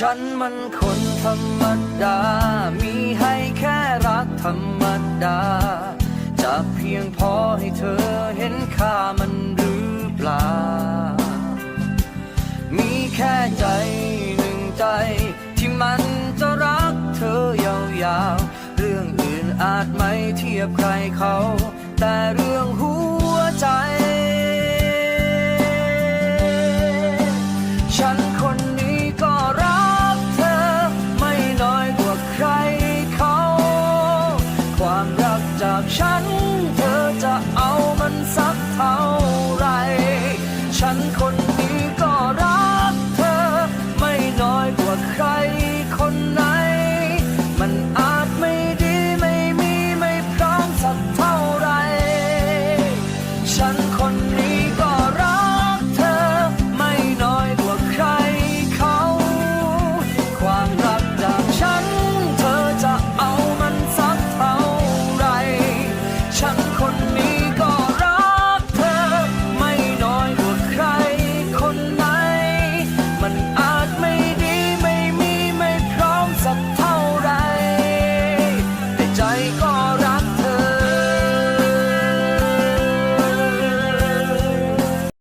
ฉันมันคนธรรมดา มีให้แค่รักธรรมดา จะเพียงพอให้เธอเห็นค่ามันหรือเปล่า มีแค่ใจหนึ่งใจ ที่มันจะรักเธอยาวๆ เรื่องอื่นอาจไม่เทียบใครเขา แต่เรื่องหัว ความรักจากฉัน เธอจะเอามันสักเท่าไร ฉันคนนี้ก็รักเธอ ไม่น้อยกว่าใครคนไหน มันอาจไม่ดีไม่มีไม่พร้อมสักเท่าไร ฉัน